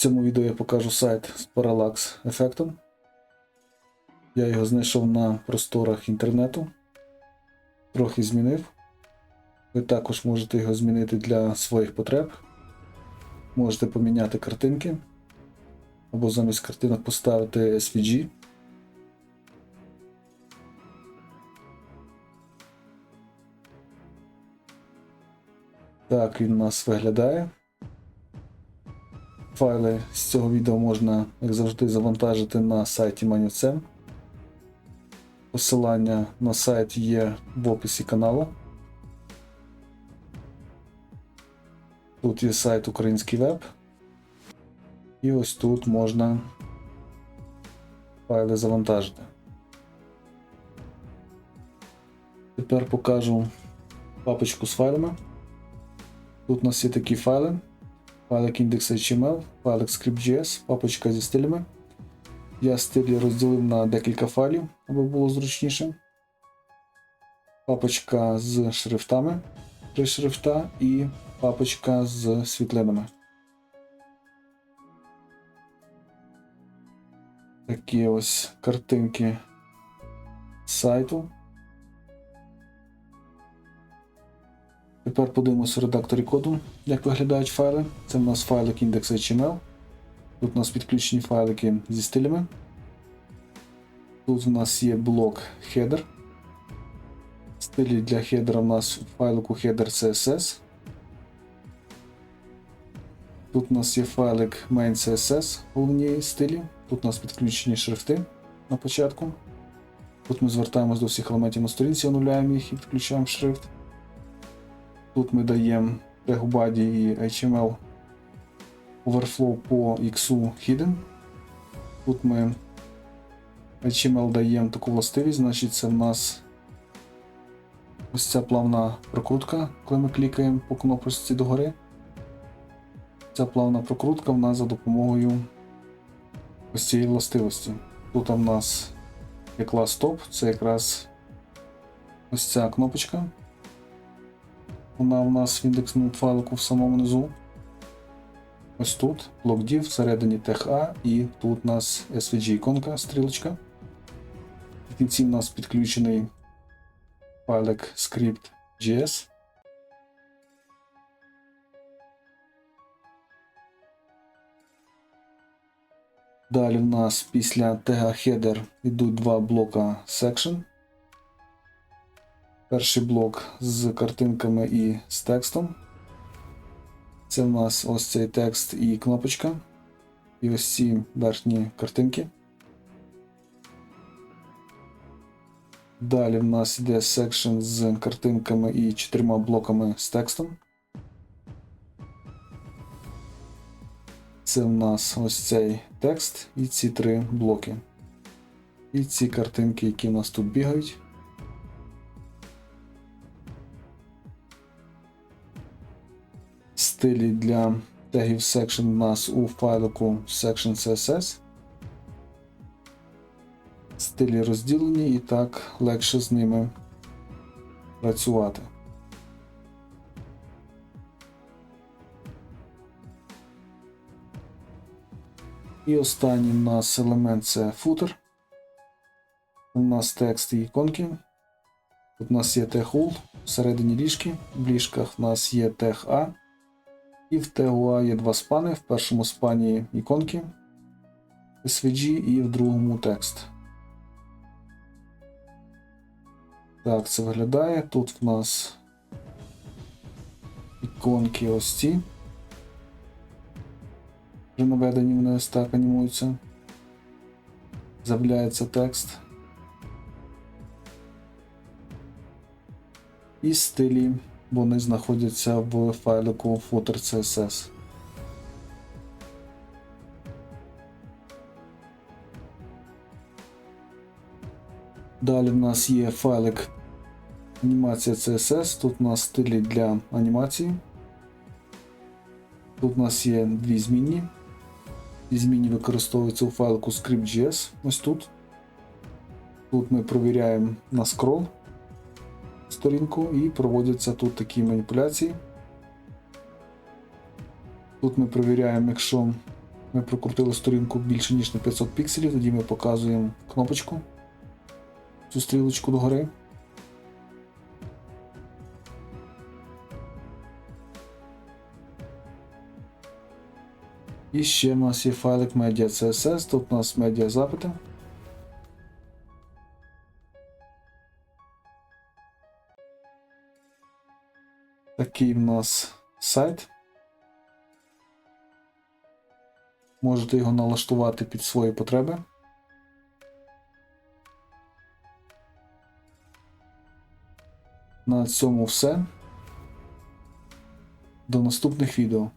цьому відео я покажу сайт з Parallax ефектом. Я його знайшов на просторах інтернету. Трохи змінив. Ви також можете його змінити для своїх потреб. Можете поміняти картинки. Або замість картинок поставити SVG. Так він у нас виглядає. Файли з цього відео можна, як завжди, завантажити на сайті Manufcem. Посилання на сайт є в описі каналу. Тут є сайт Український веб. І ось тут можна файли завантажити. Тепер покажу папочку з файлами. Тут у нас є такі файли. Файлик index.html, файлик script.js, папочка зі стилями. Я стилі розділив на декілька файлів, аби було зручніше. Папочка з шрифтами, три шрифта і папочка з світлинами. Такі ось картинки сайту. Тепер подивимося в редакторі коду, як виглядають файли. Це в нас файлик index.html. Тут у нас підключені файлики зі стилями. Тут у нас є блок header. Стилі для хедера у нас в файлику header CSS. Тут у нас є файлик main CSS, головні стилі. Тут у нас підключені шрифти на початку. Тут ми звертаємось до всіх елементів на сторінці, онуляємо їх і підключаємо шрифт. Тут ми даємо TagBody і HTML Overflow по X Hidden. Тут ми HTML даємо таку властивість, значить це в нас ось ця плавна прокрутка, коли ми клікаємо по кнопочці догори. Ця плавна прокрутка в нас за допомогою ось цієї властивості. Тут у нас є клас Top, це якраз ось ця кнопочка. Вона у нас в індексному файлику в самому низу. Ось тут блок всередині тег A і тут у нас SVG іконка, стрілочка. В кінці у нас підключений файлик script.js. Далі в нас після тега header йдуть два блока section. Перший блок з картинками і з текстом. Це в нас ось цей текст і кнопочка. І ось ці верхні картинки. Далі в нас йде секшн з картинками і чотирма блоками з текстом. Це в нас ось цей текст і ці три блоки. І ці картинки, які в нас тут бігають. Стилі для тегів section у нас у файлику section CSS. Стилі розділені і так легше з ними працювати. І останній у нас елемент це footer. У нас текст і іконки. Тут у нас є тег ul всередині ліжки. В ліжках у нас є тег A. І в A є два спани. В першому спані іконки SVG і в другому текст. Так, це виглядає. Тут в нас іконки ось ці. При наведенні вони ось так анімуються. З'являється текст. І стилі вони знаходяться в файлику footer CSS. Далі в нас є файлик анімація CSS. Тут у нас стилі для анімації. Тут у нас є дві змінні. Ці змінні використовуються у файлику script.js. Ось тут. Тут ми провіряємо на скрол сторінку і проводяться тут такі маніпуляції. Тут ми перевіряємо, якщо Ми прокрутили сторінку більше ніж на 500 пікселів, тоді ми показуємо кнопочку, цю стрілочку догори. І ще в нас є файлик Media CSS, тут у нас медіа запити. Такий в нас сайт. Можете його налаштувати під свої потреби. На цьому все. До наступних відео.